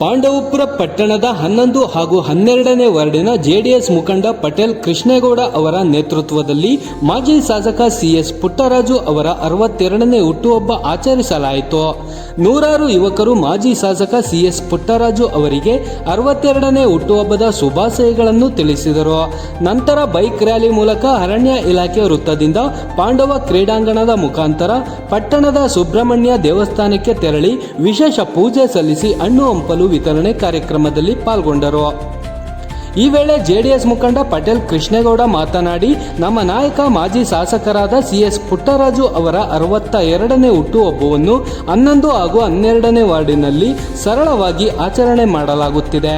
ಪಾಂಡವಪುರ ಪಟ್ಟಣದ ಹನ್ನೊಂದು ಹಾಗೂ ಹನ್ನೆರಡನೇ ವಾರ್ಡಿನ ಜೆಡಿಎಸ್ ಮುಖಂಡ ಪಟೇಲ್ ಕೃಷ್ಣೇಗೌಡ ಅವರ ನೇತೃತ್ವದಲ್ಲಿ ಮಾಜಿ ಶಾಸಕ ಸಿಎಸ್ ಪುಟ್ಟರಾಜು ಅವರ ಅರವತ್ತೆರಡನೇ ಹುಟ್ಟುಹಬ್ಬ ಆಚರಿಸಲಾಯಿತು. ನೂರಾರು ಯುವಕರು ಮಾಜಿ ಶಾಸಕ ಸಿಎಸ್ ಪುಟ್ಟರಾಜು ಅವರಿಗೆ ಅರವತ್ತೆರಡನೇ ಹುಟ್ಟುಹಬ್ಬದ ಶುಭಾಶಯಗಳನ್ನು ತಿಳಿಸಿದರು. ನಂತರ ಬೈಕ್ ರ್ಯಾಲಿ ಮೂಲಕ ಅರಣ್ಯ ಇಲಾಖೆ ವೃತ್ತದಿಂದ ಪಾಂಡವ ಕ್ರೀಡಾಂಗಣದ ಮುಖಾಂತರ ಪಟ್ಟಣದ ಸುಬ್ರಹ್ಮಣ್ಯ ದೇವಸ್ಥಾನಕ್ಕೆ ತೆರಳಿ ವಿಶೇಷ ಪೂಜೆ ಸಲ್ಲಿಸಿ ಹಣ್ಣು ಹಂಪಲು ವಿತರಣೆ ಕಾರ್ಯಕ್ರಮದಲ್ಲಿ ಪಾಲ್ಗೊಂಡರು. ಈ ವೇಳೆ ಜೆಡಿಎಸ್ ಮುಖಂಡ ಪಟೇಲ್ ಕೃಷ್ಣೇಗೌಡ ಮಾತನಾಡಿ, ನಮ್ಮ ನಾಯಕ, ಮಾಜಿ ಶಾಸಕರಾದ ಸಿಎಸ್ ಪುಟ್ಟರಾಜು ಅವರ ಅರವತ್ತ ಎರಡನೇ ಹುಟ್ಟುಹಬ್ಬವನ್ನು ಹನ್ನೊಂದು ಹಾಗೂ ಹನ್ನೆರಡನೇ ವಾರ್ಡಿನಲ್ಲಿ ಸರಳವಾಗಿ ಆಚರಣೆ ಮಾಡಲಾಗುತ್ತಿದೆ.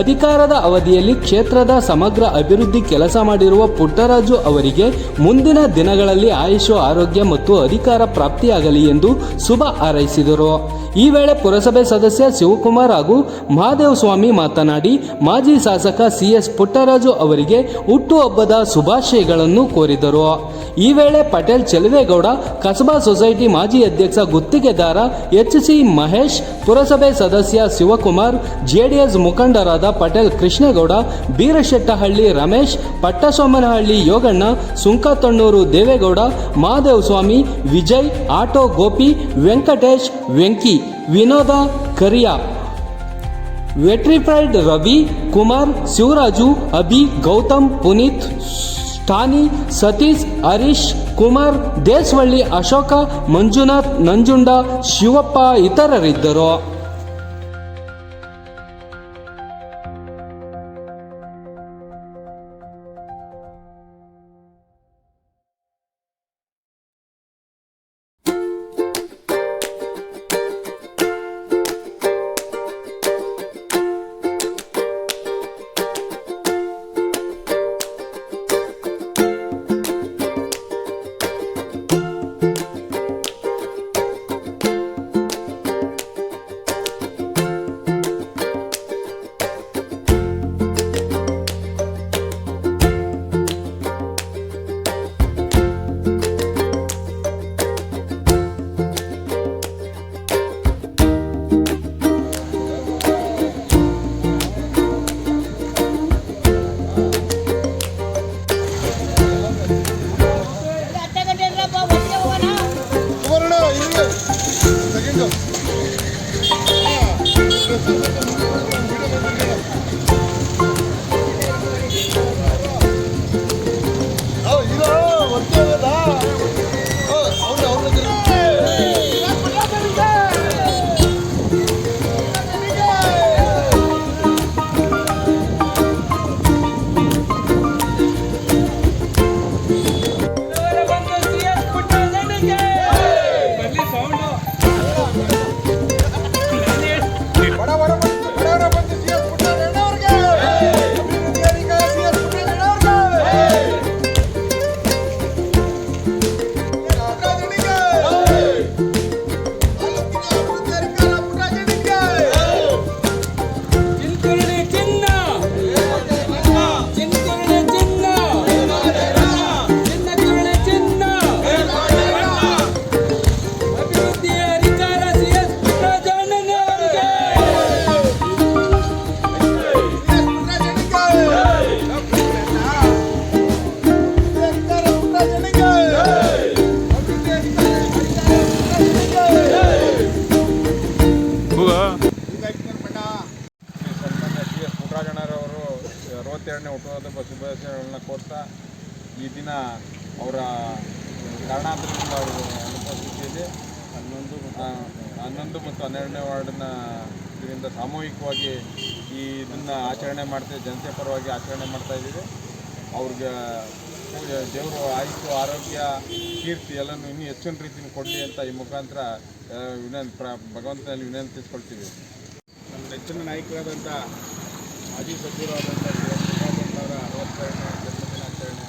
ಅಧಿಕಾರದ ಅವಧಿಯಲ್ಲಿ ಕ್ಷೇತ್ರದ ಸಮಗ್ರ ಅಭಿವೃದ್ಧಿ ಕೆಲಸ ಮಾಡಿರುವ ಪುಟ್ಟರಾಜು ಅವರಿಗೆ ಮುಂದಿನ ದಿನಗಳಲ್ಲಿ ಆಯುಷು, ಆರೋಗ್ಯ ಮತ್ತು ಅಧಿಕಾರ ಪ್ರಾಪ್ತಿಯಾಗಲಿ ಎಂದು ಶುಭ ಹಾರೈಸಿದರು. ಈ ವೇಳೆ ಪುರಸಭೆ ಸದಸ್ಯ ಶಿವಕುಮಾರ್ ಹಾಗೂ ಮಹಾದೇವ ಸ್ವಾಮಿ ಮಾತನಾಡಿ, ಮಾಜಿ ಶಾಸಕ ಸಿಎಸ್ ಪುಟ್ಟರಾಜು ಅವರಿಗೆ ಹುಟ್ಟುಹಬ್ಬದ ಶುಭಾಶಯಗಳನ್ನು ಕೋರಿದರು. ಈ ವೇಳೆ ಪಟೇಲ್ ಚೆಲುವೇಗೌಡ, ಕಸಬಾ ಸೊಸೈಟಿ ಮಾಜಿ ಅಧ್ಯಕ್ಷ ಗುತ್ತಿಗೆದಾರ ಎಚ್ ಸಿ ಮಹೇಶ್, ಪುರಸಭೆ ಸದಸ್ಯ ಶಿವಕುಮಾರ್, ಜೆಡಿಎಸ್ ಮುಖಂಡರಾದ ಪಟೇಲ್ ಕೃಷ್ಣೇಗೌಡ, ಬೀರಶೆಟ್ಟಹಳ್ಳಿ ರಮೇಶ್, ಪಟ್ಟಸೋಮನಹಳ್ಳಿ ಯೋಗಣ್ಣ, ಸುಂಕತಣ್ಣೂರು ದೇವೇಗೌಡ ಮಹಾದೇವ ಸ್ವಾಮಿ, ವಿಜಯ್, ಆಟೋ ಗೋಪಿ, ವೆಂಕಟೇಶ್, ವೆಂಕಿ, ವಿನೋದ ಕರಿಯಾ. ವೆಟ್ರಿಫೈಡ್ ರವಿ ಕುಮಾರ್ ಶಿವರಾಜು ಅಭಿ ಗೌತಮ್ ಪುನೀತ್ ಸ್ಟಾನಿ ಸತೀಶ್ ಹರೀಶ್ ಕುಮಾರ್ ದೇಶವಳ್ಳಿ ಅಶೋಕ ಮಂಜುನಾಥ್ ನಂಜುಂಡ ಶಿವಪ್ಪ ಇತರರಿದ್ದರು ಹುಟ್ಟುಹಬ್ಬದ ಶುಭಾಶಯಗಳನ್ನ ಕೋರ್ತಾ ಈ ದಿನ ಅವರ ಕಾರಣಾಂತರದಿಂದ ಅವರು ಅನುಪಸ್ಥಿತಿಯಲ್ಲಿ ಹನ್ನೊಂದು ಹನ್ನೊಂದು ಮತ್ತು ಹನ್ನೆರಡನೇ ವಾರ್ಡನ್ನ ಇದರಿಂದ ಸಾಮೂಹಿಕವಾಗಿ ಈ ಇದನ್ನು ಆಚರಣೆ ಮಾಡ್ತಾ ಜನತೆ ಪರವಾಗಿ ಆಚರಣೆ ಮಾಡ್ತಾ ಇದ್ದೀವಿ. ಅವ್ರಿಗೆ ದೇವರು ಆಯಿತು ಆರೋಗ್ಯ, ಕೀರ್ತಿ ಎಲ್ಲನೂ ಇನ್ನೂ ಹೆಚ್ಚಿನ ರೀತಿಯಲ್ಲಿ ಕೊಡಲಿ ಅಂತ ಈ ಮುಖಾಂತರ ವಿನಂತಿ, ಪ್ರ, ಭಗವಂತನಲ್ಲಿ ವಿನಂತಿಸ್ಕೊಳ್ತೀವಿ. ನಮ್ಮ ನೆಚ್ಚಿನ ನಾಯಕರಾದಂಥ ಮಾಜಿ ಸಚಿವರಾದಂಥ ಜನ್ಮದಿನಾಚರಣೆ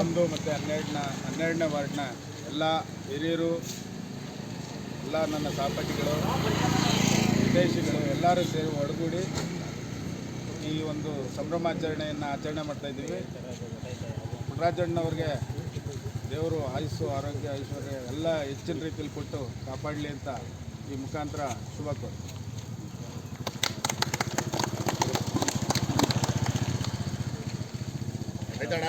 ಒಂದು ಮತ್ತು ಹನ್ನೆರಡನ, ಹನ್ನೆರಡನೇ ವಾರ್ಡ್ನ ಎಲ್ಲ ಹಿರಿಯರು, ಎಲ್ಲ ನನ್ನ ಸಹಪಾಠಿಗಳು, ವಿದೇಶಿಗಳು ಎಲ್ಲರೂ ಸೇರಿ ಒಡಗೂಡಿ ಈ ಒಂದು ಸಂಭ್ರಮಾಚರಣೆಯನ್ನು ಆಚರಣೆ ಮಾಡ್ತಾ ಇದ್ದೀವಿ. ಪುಟ್ಟರಾಜಣ್ಣವ್ರಿಗೆ ದೇವರು ಆಯುಸ್ಸು, ಆರೋಗ್ಯ, ಐಶ್ವರ್ಯ ಎಲ್ಲ ಹೆಚ್ಚಿನ ರೀತಿಯಲ್ಲಿ ಕೊಟ್ಟು ಕಾಪಾಡಲಿ ಅಂತ ಈ ಮುಖಾಂತರ ಶುಭ ಕೋರ್ತೀನಿ ಆಯ್ತಣ್ಣ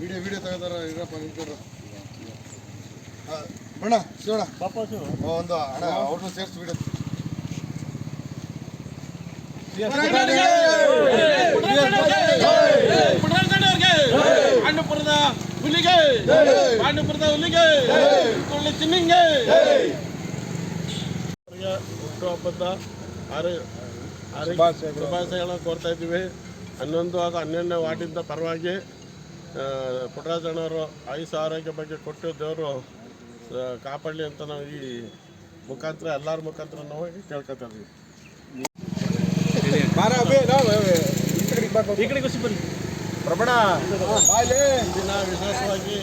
ವಿಡಿಯೋ ವಿಡಿಯೋ ತೆಗೆದಾರ ಇರಪ್ಪ ನಿಂತಿರು ಬಣ್ಣ ಶಿವಣ್ಣ ಒಂದು ಅಣ್ಣ ಅವ್ರನ್ನ ಸೇರಿಸಿ ವಿಡಿಯೋ. ಪಾಂಡುಪುರದ ಹುಲಿಗೆ ಪಾಂಡುಪುರದ ಹುಲಿಗೆ ಕೊಳ್ಳಿ ಚಿನ್ನಿಂಗೆ ಹುಟ್ಟುಹಬ್ಬದ ಆರು ಆರು ಶುಭಾಶಯಗಳನ್ನು ಕೋರ್ತಾ ಇದ್ದೀವಿ. ಹನ್ನೊಂದು ಹಾಗೂ ಹನ್ನೆರಡನೇ ವಾರ್ಡಿಂದ ಪರವಾಗಿ ಪುಟ್ರಾಜಣ್ಣವರು ಪುಟ್ಟರಾಜಣ್ಣವರು ಆಯುಷ ಆರೋಗ್ಯ ಬಗ್ಗೆ ಕೊಟ್ಟು ದೇವರು ಕಾಪಾಡಲಿ ಅಂತ ನಾವು ಈ ಮುಖಾಂತರ ಎಲ್ಲರ ಮುಖಾಂತರ ನಾವು ಕೇಳ್ಕೊತಾ ಇದ್ದೀವಿ ಪ್ರಬಣ ಬಾಯಿ ದಿನ ವಿಶೇಷವಾಗಿ